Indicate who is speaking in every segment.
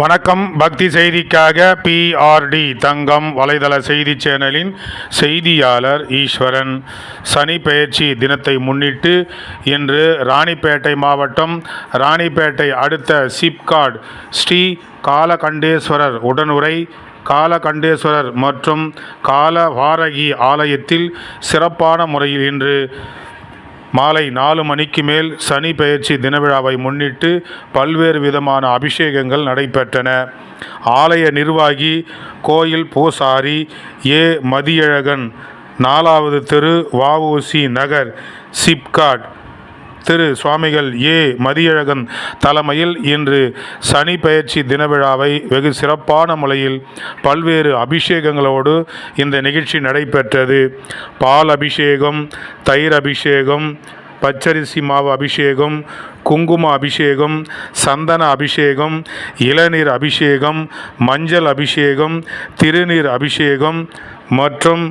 Speaker 1: வணக்கம். பக்தி செய்திக்காக பிஆர்டி தங்கம் வலைதள செய்தி சேனலின் செய்தியாளர் ஈஸ்வரன். சனி பெயர்ச்சி தினத்தை முன்னிட்டு இன்று ராணிப்பேட்டை மாவட்டம் ராணிப்பேட்டை அடுத்த சிப்காட் ஸ்ரீ காலகண்டேஸ்வரர் உடனுரை காலகண்டேஸ்வரர் மற்றும் காலவாரகி ஆலயத்தில் சிறப்பான முறையில் இன்று மாலை நாலு மணிக்கு மேல் சனி பெயர்ச்சி தினவிழாவை முன்னிட்டு பல்வேறு விதமான அபிஷேகங்கள் நடைபெற்றன. ஆலய நிர்வாகி கோயில் பூசாரி ஏ. மதியழகன் நாலாவது தெரு வஉசி நகர் சிப்காட் திரு சுவாமிகள் ஏ. மதியழகன் தலைமையில் இன்று சனி பயிற்சி தினவிழாவை வெகு சிறப்பான முறையில் பல்வேறு அபிஷேகங்களோடு இந்த நிகழ்ச்சி நடைபெற்றது. பால் அபிஷேகம் தயிர் அபிஷேகம் பச்சரிசி மாவு அபிஷேகம் குங்கும அபிஷேகம் சந்தன அபிஷேகம் இளநீர் அபிஷேகம் மஞ்சள் அபிஷேகம் திருநீர் அபிஷேகம் மற்றும்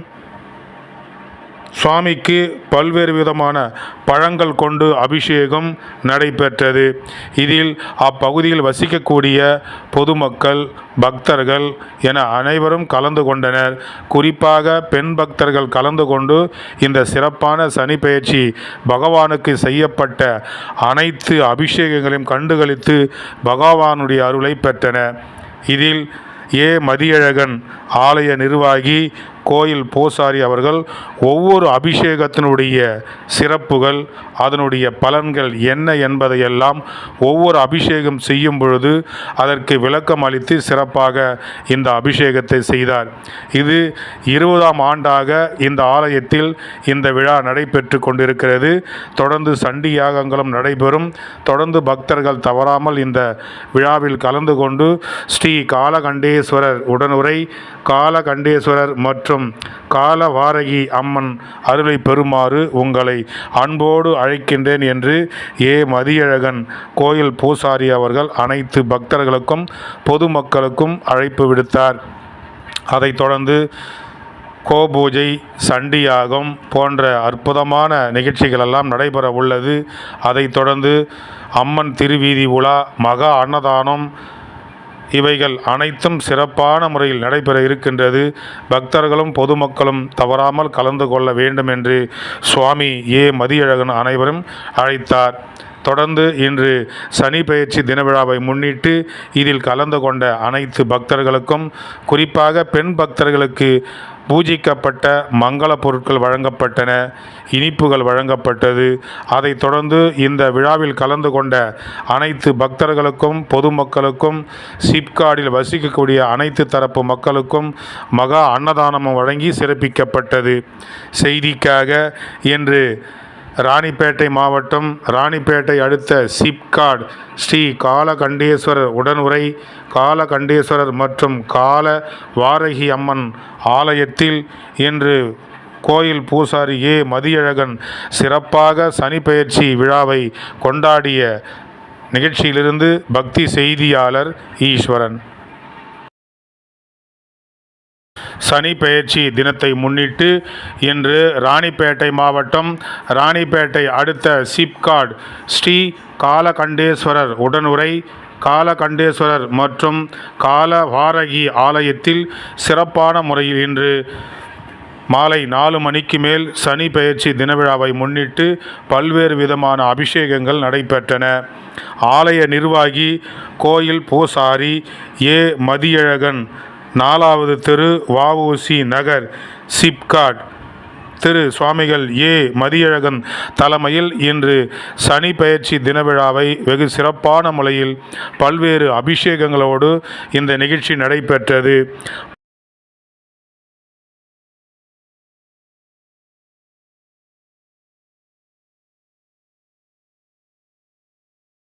Speaker 1: சுவாமிக்கு பல்வேறு விதமான பழங்கள் கொண்டு அபிஷேகம் நடைபெற்றது. இதில் அப்பகுதியில் வசிக்கக்கூடிய பொதுமக்கள் பக்தர்கள் என அனைவரும் கலந்து கொண்டனர். குறிப்பாக பெண் பக்தர்கள் கலந்து கொண்டு இந்த சிறப்பான சனி பயிற்சி பகவானுக்கு செய்யப்பட்ட அனைத்து அபிஷேகங்களையும் கண்டுகளித்து பகவானுடைய அருளை பெற்றன. இதில் ஏ மதியழகன் ஆலய நிர்வாகி கோயில் பூசாரி அவர்கள் ஒவ்வொரு அபிஷேகத்தினுடைய சிறப்புகள் அதனுடைய பலன்கள் என்ன என்பதையெல்லாம் ஒவ்வொரு அபிஷேகம் செய்யும் பொழுது அதற்கு விளக்கம் அளித்து சிறப்பாக இந்த அபிஷேகத்தை செய்தார். இது இருபதாம் ஆண்டாக இந்த ஆலயத்தில் இந்த விழா நடைபெற்று கொண்டிருக்கிறது. தொடர்ந்து சண்டி யாகங்களும் நடைபெறும். தொடர்ந்து பக்தர்கள் தவறாமல் இந்த விழாவில் கலந்து கொண்டு ஸ்ரீ காலகண்டேஸ்வரர் உடனுரை காலகண்டேஸ்வரர் மற்றும் காலவாரகி அம்மன் அருளை பெறுமாறு உங்களை அன்போடு அழைக்கின்றேன் என்று ஏ. மதியழகன் கோயில் பூசாரி அவர்கள் அனைத்து பக்தர்களுக்கும் பொதுமக்களுக்கும் அழைப்பு விடுத்தார். அதைத் தொடர்ந்து கோபூஜை சண்டியாகம் போன்ற அற்புதமான நிகழ்ச்சிகளெல்லாம் நடைபெற உள்ளது. அதைத் தொடர்ந்து அம்மன் திருவீதி உலா மகா அன்னதானம் இவைகள் அனைத்தும் சிறப்பான முறையில் நடைபெற இருக்கின்றது. பக்தர்களும் பொதுமக்களும் தவறாமல் கலந்து கொள்ள வேண்டும் என்று சுவாமி ஏ. மதியழகன் அனைவரும் அழைத்தார். தொடர்ந்து இன்று சனி பயிற்சி தினவிழாவை முன்னிட்டு இதில் கலந்து கொண்ட அனைத்து பக்தர்களுக்கும் குறிப்பாக பெண் பக்தர்களுக்கு பூஜிக்கப்பட்ட மங்கள பொருட்கள் வழங்கப்பட்டன இனிப்புகள் வழங்கப்பட்டது. அதைத் தொடர்ந்து இந்த விழாவில் கலந்து கொண்ட அனைத்து பக்தர்களுக்கும் பொதுமக்களுக்கும் சிப்காடில் வசிக்கக்கூடிய அனைத்து தரப்பு மக்களுக்கும் மகா அன்னதானமும் வழங்கி சிறப்பிக்கப்பட்டது. செய்திக்காக என்று ராணிப்பேட்டை மாவட்டம் ராணிப்பேட்டை அடுத்த சிப்காட் ஸ்ரீ காலகண்டேஸ்வரர் உடனுரை காலகண்டேஸ்வரர் மற்றும் கால வாரகி அம்மன் ஆலயத்தில் இன்று கோயில் பூசாரி ஏ. மதியழகன் சிறப்பாக சனி விழாவை கொண்டாடிய நிகழ்ச்சியிலிருந்து பக்தி செய்தியாளர் ஈஸ்வரன். சனி பெயர்ச்சி தினத்தை முன்னிட்டு இன்று ராணிப்பேட்டை மாவட்டம் ராணிப்பேட்டை அடுத்த சிப்காட் ஸ்ரீ காலகண்டேஸ்வரர் உடனுரை காலகண்டேஸ்வரர் மற்றும் காலவாரகி ஆலயத்தில் சிறப்பான முறையில் இன்று மாலை நாலு மணிக்கு மேல் சனி பெயர்ச்சி தினவிழாவை முன்னிட்டு பல்வேறு விதமான அபிஷேகங்கள் நடைபெற்றன. ஆலய நிர்வாகி கோயில் பூசாரி ஏ. மதியழகன் நாலாவது தெரு வஉசி நகர் சிப்காட். திரு சுவாமிகள் ஏ. மதியழகன் தலைமையில் இன்று சனி பயிற்சி தினவிழாவை வெகு சிறப்பான முறையில் பல்வேறு அபிஷேகங்களோடு இந்த நிகழ்ச்சி நடைபெற்றது.